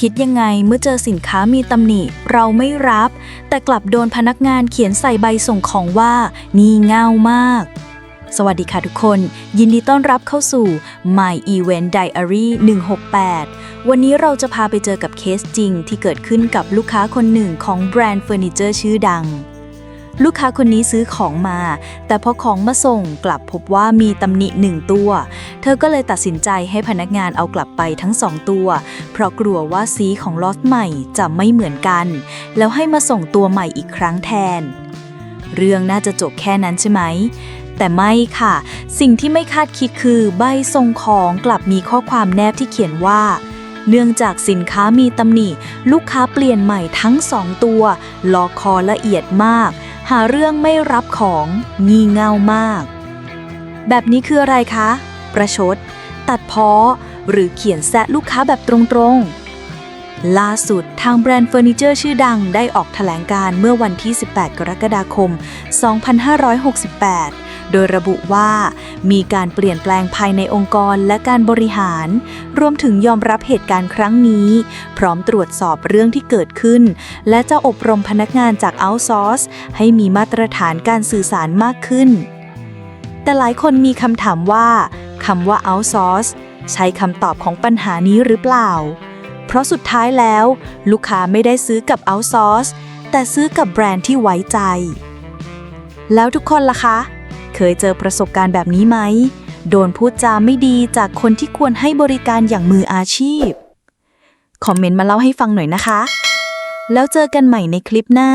คิดยังไงเมื่อเจอสินค้ามีตำหนิ เราไม่รับ แต่กลับโดนพนักงานเขียนใส่ใบส่งของว่า นี่เง่ามาก สวัสดีค่ะทุกคน ยินดีต้อนรับเข้าสู่ My Event Diary 168 วันนี้เราจะพาไปเจอกับเคสจริงที่เกิดขึ้นกับลูกค้าคนหนึ่งของแบรนด์เฟอร์นิเจอร์ชื่อดัง ลูกค้าคนนี้ซื้อของมา แต่พอของมาส่งกลับพบว่ามีตำหนิหนึ่งตัว เธอก็เลยตัดสินใจให้พนักงานเอากลับไปทั้งสองตัว เพราะกลัวว่าสีของล็อตใหม่จะไม่เหมือนกัน แล้วให้มาส่งตัวใหม่อีกครั้งแทน เรื่องน่าจะจบแค่นั้นใช่ไหมแต่ไม่ค่ะ สิ่งที่ไม่คาดคิดคือใบส่งของกลับมีข้อความแนบที่เขียนว่า เนื่องจากสินค้ามีตำหนิ ลูกค้าเปลี่ยนใหม่ทั้งสองตัว ลอกคอละเอียดมาก หาเรื่องไม่รับของงี่เง่ามาก แบบนี้คืออะไรคะ ประชด ตัดเพ้อ หรือเขียนแซะลูกค้าแบบตรงๆ ล่าสุดทางแบรนด์เฟอร์นิเจอร์ชื่อดังได้ออกแถลงการเมื่อวันที่ 18 กรกฎาคม 2568 โดยระบุว่ามีการเปลี่ยนแปลงภายในองค์กรและการบริหาร รวมถึงยอมรับเหตุการณ์ครั้งนี้ พร้อมตรวจสอบเรื่องที่เกิดขึ้น และจะอบรมพนักงานจาก outsource ให้มีมาตรฐานการสื่อสารมากขึ้น แต่หลายคนมีคำถามว่าคำว่า outsource ใช้คำตอบของปัญหานี้หรือเปล่า เพราะสุดท้ายแล้ว ลูกค้าไม่ได้ซื้อกับ outsource แต่ซื้อกับแบรนด์ที่ไว้ใจ แล้วทุกคนล่ะคะ เคยเจอประสบการณ์แบบนี้ไหม โดนพูดจาไม่ดีจากคนที่ควรให้บริการอย่างมืออาชีพ คอมเมนต์มาเล่าให้ฟังหน่อยนะคะ แล้วเจอกันใหม่ในคลิปหน้า